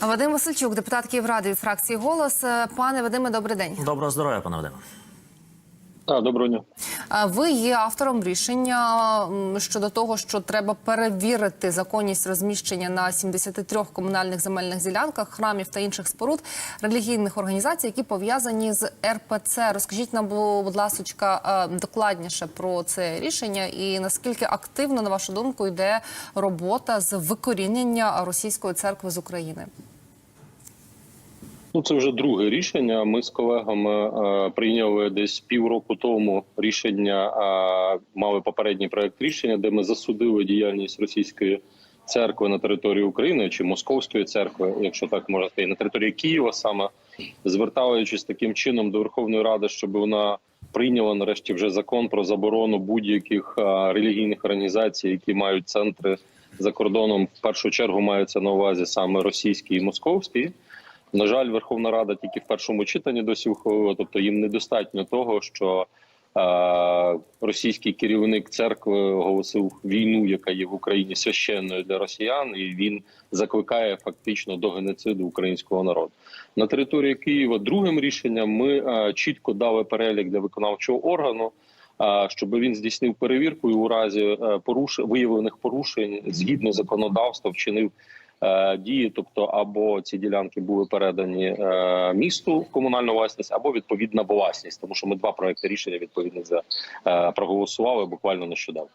Вадим Васильчук, депутат Київради від фракції Голос. Е, Пане Вадиме, добрий день. Доброго здоров'я, пане Вадиме. Доброго дня. Е, Ви є автором рішення щодо того, що треба перевірити законність розміщення на 73 комунальних земельних ділянках храмів та інших споруд релігійних організацій, які пов'язані з РПЦ. Розкажіть нам, бу- будь ласка, е, докладніше про це рішення і наскільки активно, на вашу думку, йде робота з викорінення російської церкви з України. Ну, це вже друге рішення. Ми з колегами е, прийняли десь півроку тому рішення. е, мали попередній проект рішення, де ми засудили діяльність російської церкви на території України чи московської церкви, якщо так можна сказати, на території Києва, саме звертаючись таким чином до Верховної Ради, щоб вона прийняла нарешті вже закон про заборону будь-яких е, релігійних організацій, які мають центри за кордоном. В першу чергу маються на увазі саме російські і московські. На жаль, Верховна Рада тільки в першому читанні досі ухвалила, тобто їм недостатньо того, що е, російський керівник церкви оголосив війну, яка є в Україні священною для росіян, і він закликає фактично до геноциду українського народу на території Києва. Другим рішенням ми е, чітко дали перелік для виконавчого органу. е, Щоб він здійснив перевірку і у разі е, поруш... виявлених порушень згідно законодавства вчинив дії, тобто або ці ділянки були передані е, місту в комунальну власність, або відповідна власність, тому що ми два проекти рішення відповідно за е, проголосували буквально нещодавно.